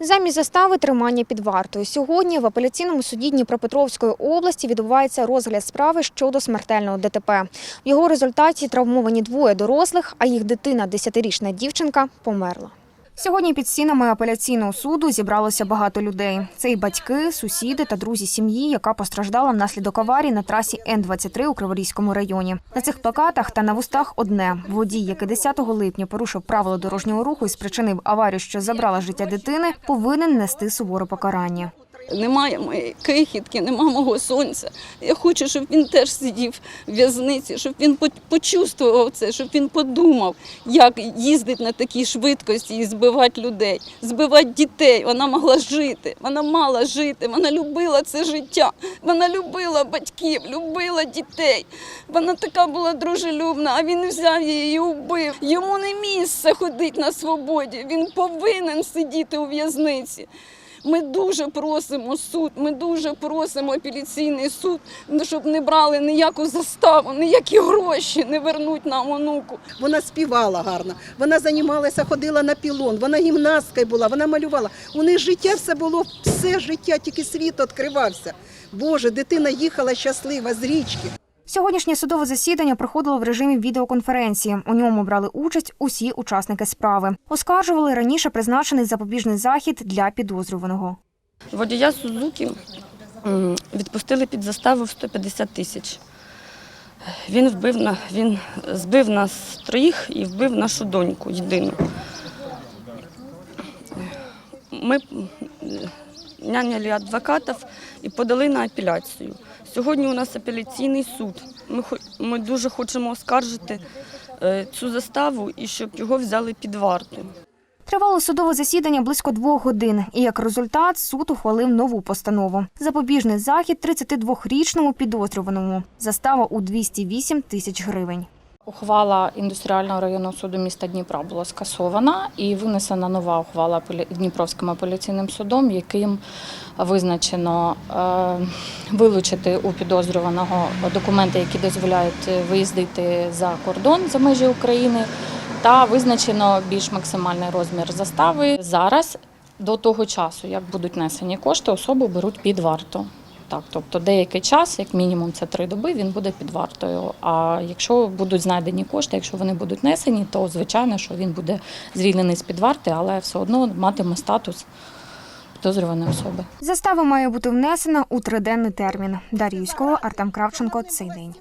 Замість застави тримання під вартою. Сьогодні в апеляційному суді Дніпропетровської області відбувається розгляд справи щодо смертельного ДТП. В його результаті травмовані двоє дорослих, а їх дитина, 10-річна дівчинка, померла. Сьогодні під стінами апеляційного суду зібралося багато людей. Це і батьки, сусіди та друзі сім'ї, яка постраждала внаслідок аварії на трасі Н-23 у Криворізькому районі. На цих плакатах та на вустах одне – водій, який 10 липня порушив правила дорожнього руху і спричинив аварію, що забрала життя дитини, повинен нести суворе покарання. Немає моєї крихітки, нема мого сонця. Я хочу, щоб він теж сидів в в'язниці, щоб він почувствував це, щоб він подумав, як їздити на такій швидкості і збивати людей, збивати дітей. Вона могла жити, вона мала жити, вона любила це життя, вона любила батьків, любила дітей. Вона така була дружелюбна, а він взяв її і убив. Йому не місце ходити на свободі. Він повинен сидіти у в'язниці. Ми дуже просимо суд, ми дуже просимо апеляційний суд, щоб не брали ніяку заставу, ніякі гроші не вернуть нам онуку. Вона співала гарно, вона займалася, ходила на пілон, вона гімнасткою була, вона малювала. У них життя все було, все життя, тільки світ відкривався. Боже, дитина їхала щаслива з річки. Сьогоднішнє судове засідання проходило в режимі відеоконференції. У ньому брали участь усі учасники справи. Оскаржували раніше призначений запобіжний захід для підозрюваного. Водія Сузуки відпустили під заставу в 150 тисяч. Він вбив на він збив нас троїх і вбив нашу доньку єдину. Ми наняли адвокатів і подали на апеляцію. Сьогодні у нас апеляційний суд. Ми, ми дуже хочемо оскаржити е, цю заставу і щоб його взяли під варту. Тривало судове засідання близько двох годин, і як результат суд ухвалив нову постанову. Запобіжний захід 32-річному підозрюваному. Застава у 208 тисяч гривень. Ухвала індустріального районного суду міста Дніпра була скасована і винесена нова ухвала Дніпровським апеляційним судом, яким визначено е, вилучити у підозрюваного документи, які дозволяють виїздити за кордон за межі України, та визначено більш максимальний розмір застави. Зараз до того часу, як будуть несені кошти, особу беруть під варту. Так, тобто деякий час, як мінімум це три доби, він буде під вартою. А якщо будуть знайдені кошти, якщо вони будуть несені, то звичайно, що він буде звільнений з під варти, але все одно матиме статус підозрюваної особи. Застава має бути внесена у триденний термін. Дар'я Юськова, Артем Кравченко. Цей день.